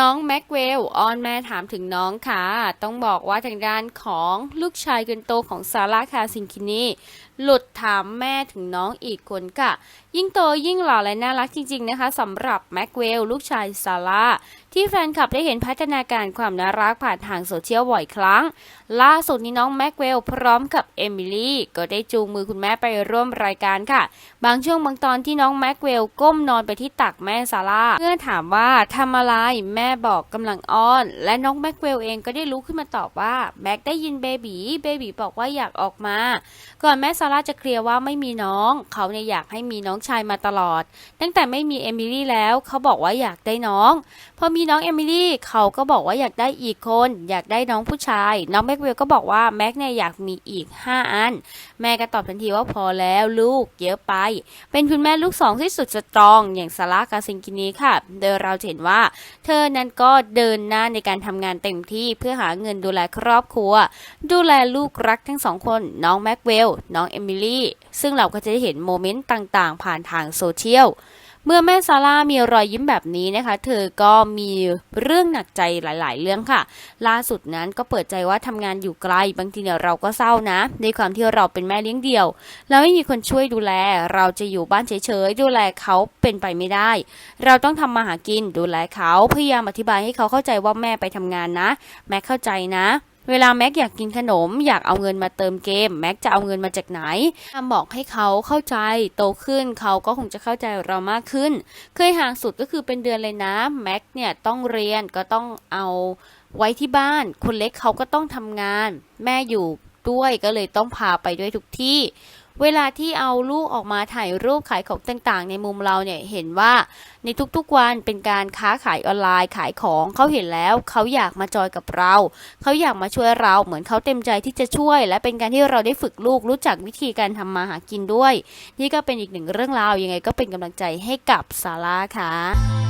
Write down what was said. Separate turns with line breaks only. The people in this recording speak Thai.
น้องแม็กเวลออนแม่ถามถึงน้องค่ะ ต้องบอกว่าทางด้านของลูกชายคนโตของซาร่าคาซินคินี หลุดถามแม่ถึงน้องอีกคนค่ะ ยิ่งโตยิ่งหล่อและน่ารักจริง ๆ นะคะสำหรับแม็กเวลลูกชายซาร่าที่แฟนคลับได้เห็นพัฒนาการความน่ารักผ่านทางโซเชียลบ่อยครั้ง ล่าสุดนี้น้องแม็กเวลพร้อมกับเอมิลี่ก็ได้จูงมือคุณแม่ไปร่วมรายการค่ะ บางช่วงบางตอนที่น้องแม็กเวลก้มนอนไปที่ตักแม่ซาร่าเมื่อถามว่าทำอะไรแม่บอกกำลังอ้อน และน้องแม็กเวลเองก็ได้ลุกขึ้นมาตอบว่าแม็กได้ยินเบบีเบบีบอกว่าอยากออกมา ก่อนแม่ซาร่าจะเคลียร์ว่าไม่มีน้อง เขาเนี่ยอยากให้มีน้องชายมาตลอด ตั้งแต่ไม่มีเอมิลี่แล้วเขาบอกว่าอยากได้น้อง พอมีน้องเอมิลี่เขาก็บอกว่าอยากได้อีกคน อยากได้น้องผู้ชาย น้องแม็กเวลก็บอกว่าแม็กเนี่ยอยากมีอีก 5 อัน แม่ก็ตอบทันทีว่าพอแล้วลูกเยอะไป เป็นคุณแม่ลูกสองที่สุดสตรอง อย่างซาร่ากาซิงกินีค่ะ โดยเราเห็นว่า เธอนั้นก็เดินหน้าในการทำงานเต็มที่เพื่อหาเงินดูแลครอบครัว ดูแลลูกรักทั้งสองคน น้องแม็กเวลน้องเอมิลี่ซึ่งเราก็จะได้เห็นโมเมนต์ต่างๆ ผ่านทางโซเชียลเมื่อแม่ซาร่ามีรอยยิ้มแบบนี้นะคะ เธอก็มีเรื่องหนักใจหลาย ๆ เรื่องค่ะ ล่าสุดนั้นก็เปิดใจว่าทำงานอยู่ไกล บางทีเนี่ยเราก็เศร้านะ ในความที่เราเป็นแม่เลี้ยงเดี่ยวแล้วไม่มีคนช่วยดูแล เราจะอยู่บ้านเฉย ๆ ดูแลเขาเป็นไปไม่ได้ เราต้องทำมาหากินดูแลเขาพยายามอธิบายให้เขาเข้าใจว่าแม่ไปทำงานนะ แม่เข้าใจนะ เวลาแม็กอยากกินขนม อยากเอาเงินมาเติมเกม แม็กจะเอาเงินมาจากไหนทำบอกให้เขาเข้าใจโตขึ้นเขาก็คงจะเข้าใจเรามากขึ้น เคยห่างสุดก็คือเป็นเดือนเลยนะแม็กเนี่ยต้องเรียนก็ต้องเอาไว้ที่บ้าน คนเล็กเขาก็ต้องทำงาน แม่อยู่ด้วยก็เลยต้องพาไปด้วยทุกที่ เวลาที่เอาลูกออกมาถ่ายรูปขายของต่างๆ ในมุมเราเนี่ยเห็นว่าในทุกๆวันเป็นการค้าขายออนไลน์ขายของเขาเห็นแล้วเขาอยากมาจอยกับเราเขาอยากมาช่วยเราเหมือนเขาเต็มใจที่จะช่วย และเป็นการที่เราได้ฝึกลูกรู้จักวิธีการทำมาหากินด้วย นี่ก็เป็นอีกหนึ่งเรื่องราวยังไงก็เป็นกำลังใจให้กับซาร่าค่ะ